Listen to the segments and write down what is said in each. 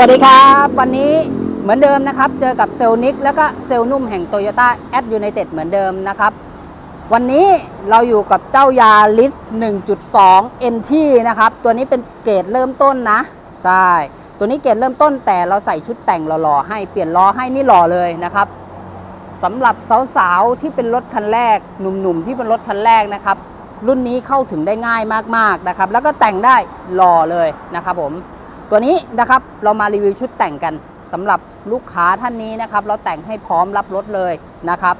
วัสดีครับ วันนี้เหมือนเดิมนะครับ เจอกับเซลนิกแล้วก็เซลนุ่มแห่ง Toyota a d United เหมือนเดิมนะครับ วันนี้เราอยู่กับเจ้ายาลิส1.2 NT นะครับ ตัวนี้เป็นเกรดเริ่มต้นนะ ใช่ ตัวนี้เกรดเริ่มต้นแต่เราใส่ชุดแต่งหล่อๆให้เปลี่ยนล้อให้นี่หล่อเลยนะครับสำหรับสาวๆที่เป็นรถคันแรก หนุ่มๆที่เป็นรถคันแรกนะครับ รุ่นนี้เข้าถึงได้ง่ายมากๆนะครับ แล้วก็แต่งได้หล่อเลยนะครับผม ตัวนี้นะครับเรามารีวิวชุดแต่งกันสำหรับลูกค้าท่านนี้นะครับ เราแต่งให้พร้อมรับรถเลยนะครับ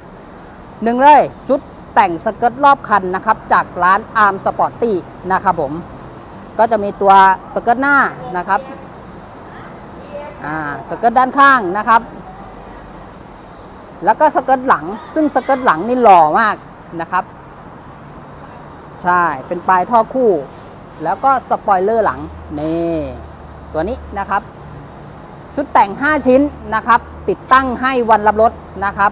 หนึ่งเลยชุดแต่งสเกิร์ตรอบคันนะครับ จากร้านอาร์มสปอร์ตตี้นะครับผมก็จะมีตัวสเกิร์ตหน้านะครับอ่าสเกิร์ตด้านข้างนะครับ แล้วก็สเกิร์ตหลัง ซึ่งสเกิร์ตหลังนี่หล่อมากนะครับ ใช่เป็นปลายท่อคู่ แล้วก็สปอยเลอร์หลังนี่ ตัวนี้นะครับ ชุดแต่ง 5 ชิ้นนะครับ ติดตั้งให้วันรับรถนะครับ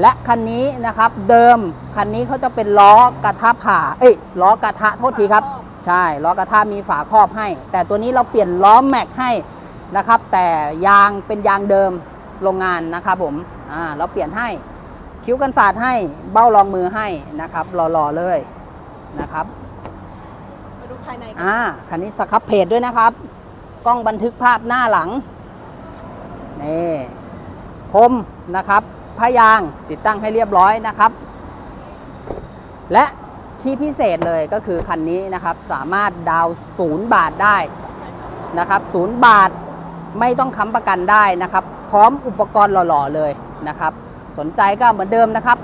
และคันนี้นะครับเดิมคันนี้เขาจะเป็นล้อกระทะผ่า เอ้ยล้อกระทะโทษทีครับ ใช่ล้อกระทะมีฝาครอบให้ แต่ตัวนี้เราเปลี่ยนล้อแม็กให้นะครับ แต่ยางเป็นยางเดิมโรงงานนะครับผมอ่าเราเปลี่ยนให้คิ้วกันศาสตร์ให้เบ้ารองมือให้นะครับหล่อๆเลยนะครับมาดูภายในกันอ่าคันนี้สครับเพจด้วยนะครับ กล้องบันทึกภาพหน้าหลังนี่พรมนะครับผ้ายางติดตั้งให้เรียบร้อยนะครับ และที่พิเศษเลยก็คือคันนี้นะครับสามารถดาวศูนย์บาทได้นะครับศูนย์บาทไม่ต้องค้ำประกันได้นะครับ พร้อมอุปกรณ์หล่อๆเลยนะครับ สนใจก็เหมือนเดิมนะครับ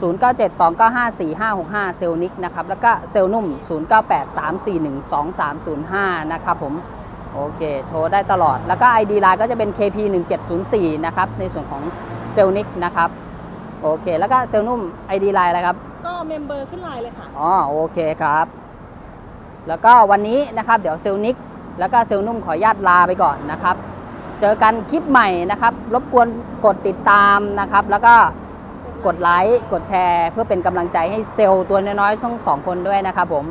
0972954565 เซลนิกนะครับ แล้วก็เซลลนุ่ม 0983412305 นะครับผม โอเค โทรได้ตลอด แล้วก็ ID Line ก็จะเป็น KP1704 นะครับ ในส่วนของเซลลนิกนะครับ โอเค แล้วก็เซลลนุ่ม ID Line อะไรครับ ก็เมมเบอร์ขึ้นไลน์เลยค่ะ อ๋อ โอเคครับ แล้วก็วันนี้นะครับ เดี๋ยวเซลลนิกแล้วก็เซลลนุ่มขออนุญาตลาไปก่อนนะครับ เจอกันคลิปใหม่นะครับ รบกวนกดติดตามนะครับ แล้วก็กดไลค์ กดแชร์ เพื่อเป็นกำลังใจให้เซลล์ตัวน้อยๆทั้งสองคนด้วยนะครับผม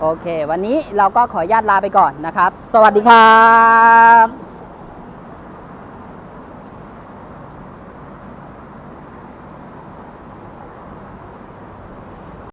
โอเค วันนี้เราก็ขออนุญาตลาไปก่อนนะครับ สวัสดีครับ